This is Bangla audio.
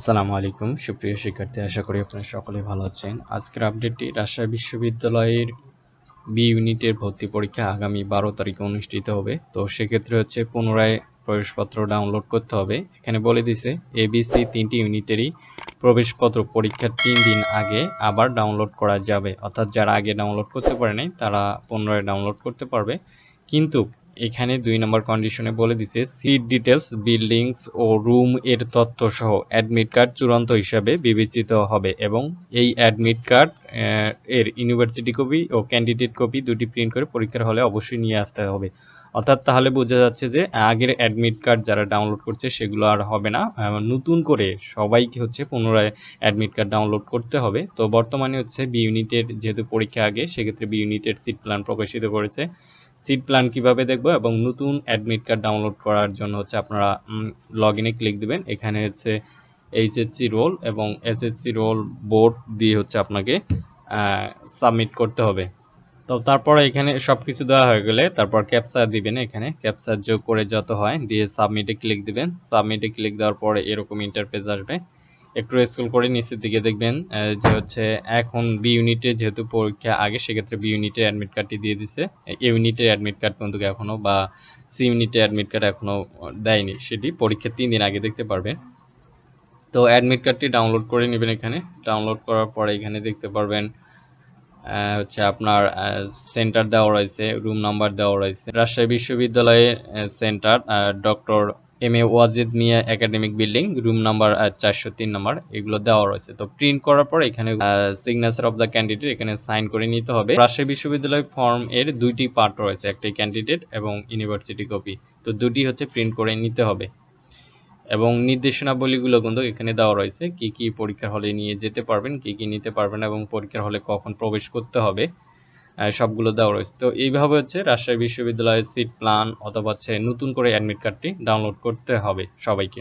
আসসালামু আলাইকুম। সুপ্রিয় শিক্ষার্থী, আশা করি আপনারা সকলেই ভালো আছেন। আজকের আপডেটটি রাজশাহী বিশ্ববিদ্যালয়ের বি ইউনিটের ভর্তি পরীক্ষা আগামী বারো তারিখে অনুষ্ঠিত হবে। তো সেক্ষেত্রে হচ্ছে পুনরায় প্রবেশপত্র ডাউনলোড করতে হবে। এখানে বলে দিছে এবিসি তিনটি ইউনিটেরই প্রবেশপত্র পরীক্ষার তিন দিন আগে আবার ডাউনলোড করা যাবে। অর্থাৎ যারা আগে ডাউনলোড করতে পারে নাই, তারা পুনরায় ডাউনলোড করতে পারবে। কিন্তু এখানে দুই নম্বর কন্ডিশনে বলে দিছে সিট ডিটেলস বিল্ডিংস ও রুম এর তথ্য সহ অ্যাডমিট কার্ড চূড়ান্ত হিসাবে বিবেচিত হবে এবং এই অ্যাডমিট কার্ড এর ইউনিভার্সিটি কপি ও ক্যান্ডিডেট কপি দুটি প্রিন্ট করে পরীক্ষার হলে অবশ্যই নিয়ে আসতে হবে। অর্থাৎ তাহলে বোঝা যাচ্ছে যে আগের অ্যাডমিট কার্ড যারা ডাউনলোড করছে সেগুলো আর হবে না। নতুন করে সবাইকে হচ্ছে পুনরায় অ্যাডমিট কার্ড ডাউনলোড করতে হবে। তো বর্তমানে হচ্ছে বি ইউনিটের যেহেতু পরীক্ষা আগে, সেক্ষেত্রে বি ইউনিটের সিট প্ল্যান প্রকাশিত করেছে। সিট প্ল্যান কীভাবে দেখব এবং নতুন অ্যাডমিট কার্ড ডাউনলোড করার জন্য হচ্ছে আপনারা লগ ইনে ক্লিক দিবেন। এখানে হচ্ছে এইচএসসি রোল এবং এসএসসি রোল বোর্ড দিয়ে হচ্ছে আপনাকে সাবমিট করতে হবে। তো তারপরে এখানে সব কিছু দেওয়া হয়ে গেলে তারপর ক্যাপচার দিবেন এখানে। ক্যাপচার যোগ করে যত হয় দিয়ে সাবমিটে ক্লিক দিবেন। সাবমিটে ক্লিক দেওয়ার পরে এরকম ইন্টারফেস আসবে। একটু স্ক্রল করে নিচের দিকে দেখবেন যে হচ্ছে এখন বি ইউনিটের যেহেতু পরীক্ষা আগে, সেক্ষেত্রে বি ইউনিটের অ্যাডমিট কার্ডটি দিয়ে দিছে। এ ইউনিটের অ্যাডমিট কার্ড কিন্তু এখনও বা সি ইউনিটের অ্যাডমিট কার্ড এখনও দেয়নি। সেটি পরীক্ষার তিন দিন আগে দেখতে পারবেন। তো অ্যাডমিট কার্ডটি ডাউনলোড করে নেবেন এখানে। ডাউনলোড করার পরে এখানে দেখতে পারবেন হচ্ছে আপনার সেন্টার দেওয়া রয়েছে রুম নাম্বার দেওয়া রয়েছে। রাজশাহী বিশ্ববিদ্যালয়ের centre doctor M A Wajid Miah academic building room number চারশো তিন নাম্বার এগুলো দেওয়া রয়েছে। তো প্রিন্ট করার পর এখানে সিগনেচার অফ দ্য ক্যান্ডিডেট এখানে সাইন করে নিতে হবে। রাজশাহী বিশ্ববিদ্যালয় ফর্ম এর দুইটি পার্ট রয়েছে, একটি ক্যান্ডিডেট এবং ইউনিভার্সিটি কপি তো দুটি হচ্ছে প্রিন্ট করে নিতে হবে। এবং নির্দেশনাবলীগুলো কিন্তু এখানে দেওয়া রয়েছে, কি কি পরীক্ষার হলে নিয়ে যেতে পারবেন, কি কি নিতে পারবেন এবং পরীক্ষার হলে কখন প্রবেশ করতে হবে। সবগুলো দেওয়া রয়েছে। তো এইভাবে হচ্ছে রাজশাহী বিশ্ববিদ্যালয়ের সিট প্ল্যান অথবা হচ্ছে নতুন করে অ্যাডমিট কার্ডটি ডাউনলোড করতে হবে সবাইকে।